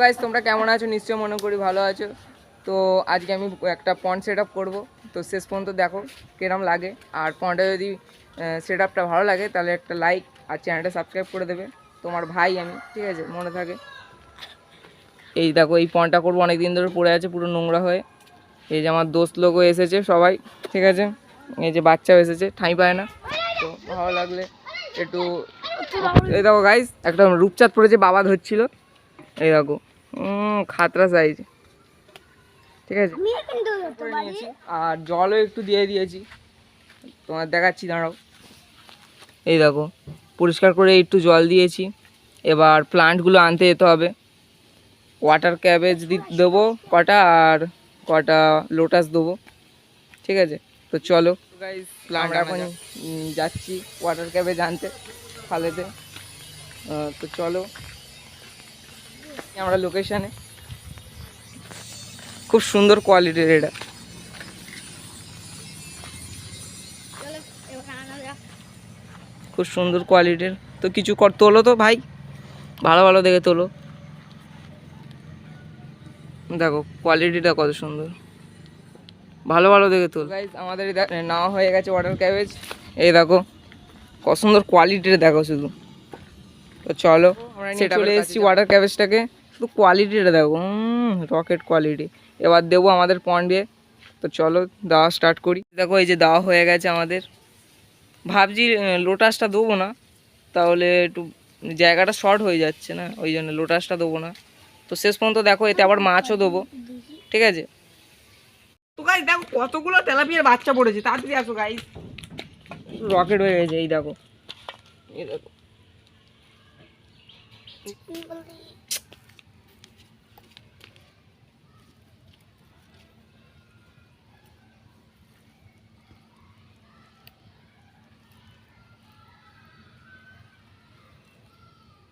Guys তোমরা কেমন আছো? নিশ্চয় মনে করি ভালো আছো। তো আজকে আমি একটা পন্ড সেট আপ করব। তো শেষ পর্যন্ত দেখো কিরম লাগে। আর পন্ডে যদি সেট আপটা ভালো লাগে, তাহলে একটা লাইক আর চ্যানেলটা সাবস্ক্রাইব করে দেবে। তোমার ভাই আমি, ঠিক আছে? মনে থাকে। এই দেখো, এই পন্ডটা করব অনেক দিন ধরে পড়ে আছে, পুরো নোংরা হয়ে। এই যে আমার দোস্ত লোকও এসেছে সবাই, ঠিক আছে? এই যে বাচ্চাও এসেছে, ঠাঁই পায় না। তো ভালো লাগলে একটু এই দেখো গাইস একটা রূপচাঁদ পড়েছে, বাবা ধরছিল। এই দেখো। খাতরা সাইজ ঠিক আছে? আর জলও একটু দিয়ে দিয়েছি। তোমার দেখাচ্ছি দাঁড়াও। এই দেখো পরিষ্কার করে একটু জল দিয়েছি। এবার প্লান্টগুলো আনতে যেতে হবে। ওয়াটার ক্যাবেজ দেবো কটা আর কটা লোটাস দেবো। ঠিক আছে? তো চলো। গাইস প্লান্ট এখন যাচ্ছি ওয়াটার ক্যাবেজ আনতে খালেতে। তো চলো। আমরা লোকেশানে খুব সুন্দর কোয়ালিটির এটা। খুব সুন্দর কোয়ালিটির তো কিছু কর তোলো তো ভাই। ভালো ভালো দেখে তোলো। দেখো কোয়ালিটিটা কত সুন্দর। ভালো ভালো দেখে তোলো। গাইজ আমাদের নেওয়া হয়ে গেছে ওয়াটার ক্যাবেজ এই দেখো কত সুন্দর কোয়ালিটির দেখো শুধু। তো চলো সেটা চলে এসেছি ওয়াটার ক্যাবেজটাকে শুধু কোয়ালিটিটা দেখো রকেট কোয়ালিটি এবার দেবো আমাদের পন্ডে তো চলো দেওয়া স্টার্ট করি। দেখো এই যে দেওয়া হয়ে গেছে আমাদের। ভাবছি লোটাসটা দেবো না। তাহলে একটু জায়গাটা শর্ট হয়ে যাচ্ছে না ওই জন্য লোটাসটা দেবো না। তো শেষ পর্যন্ত দেখো এতে আবার মাছও দেবো। ঠিক আছে? তো দেখো কতগুলো তেলাপিয়ার বাচ্চা পড়েছে। তাড়াতাড়ি আসো রকেট হয়ে গেছে এই দেখো। এই দেখো।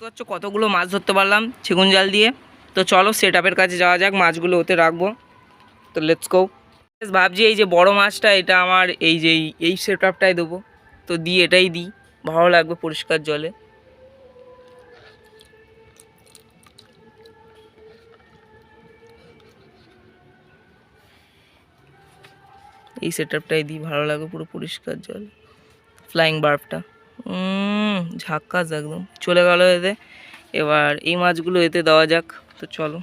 তো হচ্ছে কতগুলো মাছ ধরতে পারলাম? সেগুন জাল দিয়ে। তো চলো সেট আপের কাছে যাওয়া যাক, মাছগুলো ওতে রাখব। তো লেটস গো ভাবছি এই যে বড় মাছটা, এটা আমার এই যে এই- এই সেট আপটাই দেবো। তো দিই, এটাই দিই। ভালো লাগবে পরিষ্কার জলে। এই সেট আপটাই দিই, ভালো লাগবে পুরো পরিষ্কার জল। ফ্লাইং বার্বটা ঝাক্কাস একদম। চলে গেল এতে। এবার এই মাছগুলো এতে দেওয়া যাক, তো চলো।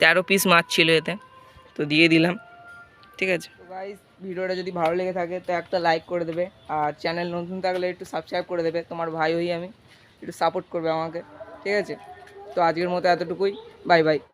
তেরো পিস মাছ ছিল এতে, তো দিয়ে দিলাম, ঠিক আছে? গাইস ভিডিওটা যদি ভালো লেগে থাকে, তো একটা লাইক করে দেবে। আর চ্যানেল নতুন থাকলে একটু সাবস্ক্রাইব করে দেবে। তোমার ভাই হই আমি। একটু সাপোর্ট করবে আমাকে। ঠিক আছে? তো আজকের মতো এতটুকুই। Bye bye